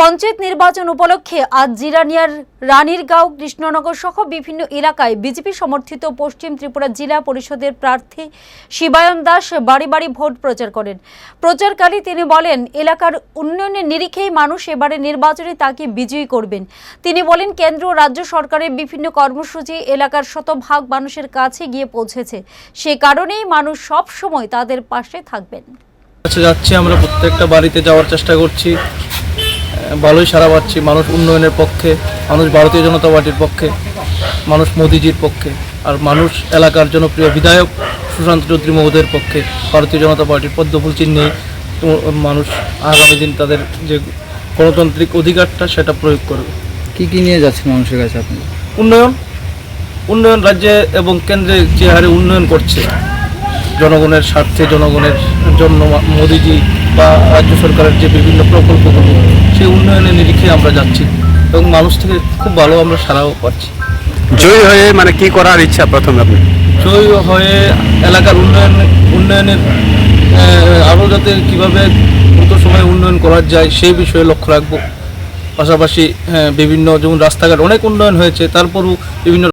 পঞ্চায়েত নির্বাচন উপলক্ষে আজ জিরানিয়ার রানীরগাঁও, কৃষ্ণনগর সহ বিভিন্ন এলাকায় বিজেপি সমর্থিত পশ্চিম ত্রিপুরা জেলা পরিষদের প্রার্থী শিবায়ন দাস বাড়ি বাড়ি ভোট প্রচার করেন। প্রচারকালে তিনি বলেন, এলাকার উন্নয়নের নিরিখেই মানুষ এবারে নির্বাচনে তাকে বিজয়ী করবেন। তিনি বলেন, কেন্দ্র ও রাজ্য সরকারের বিভিন্ন কর্মসূচি এলাকার শতভাগ মানুষের কাছে গিয়ে পৌঁছেছে। সে কারণেই মানুষ সব সময় তাদের পাশে থাকবেন। যাচ্ছি, আমরা প্রত্যেকটা বাড়িতে যাওয়ার চেষ্টা করছি। ভালোই সারা পাচ্ছি। মানুষ উন্নয়নের পক্ষে মানুষ ভারতীয় জনতা পার্টির পক্ষে মানুষ মোদিজির পক্ষে আর মানুষ এলাকার জনপ্রিয় বিধায়ক সুশান্ত চৌধুরী মহোদয়ের পক্ষে ভারতীয় জনতা পার্টির পদ্মফুল চিহ্নে মানুষ আগামী দিন তাদের যে গণতান্ত্রিক অধিকারটা সেটা প্রয়োগ করবে। কি কি নিয়ে যাচ্ছেন মানুষের কাছে আপনি? উন্নয়ন উন্নয়ন রাজ্যে এবং কেন্দ্রে যে হারে উন্নয়ন করছে জনগণের স্বার্থে জনগণের জন্য মোদিজি বা রাজ্য সরকারের যে বিভিন্ন প্রকল্পগুলো সেই উন্নয়নের নিরিখে আমরা যাচ্ছি এবং মানুষ থেকে খুব ভালো আমরা সারাও পাচ্ছি। জয়ী হয়ে মানে কি করার ইচ্ছা প্রথমে আপনি জয়ী হয়ে এলাকার উন্নয়ন উন্নয়নের আরও যাতে কীভাবে দ্রুত সময়ে উন্নয়ন করা যায় সেই বিষয়ে লক্ষ্য রাখব। পাশাপাশি হ্যাঁ, বিভিন্ন যেমন রাস্তাঘাট অনেক উন্নয়ন হয়েছে তারপরও বিভিন্ন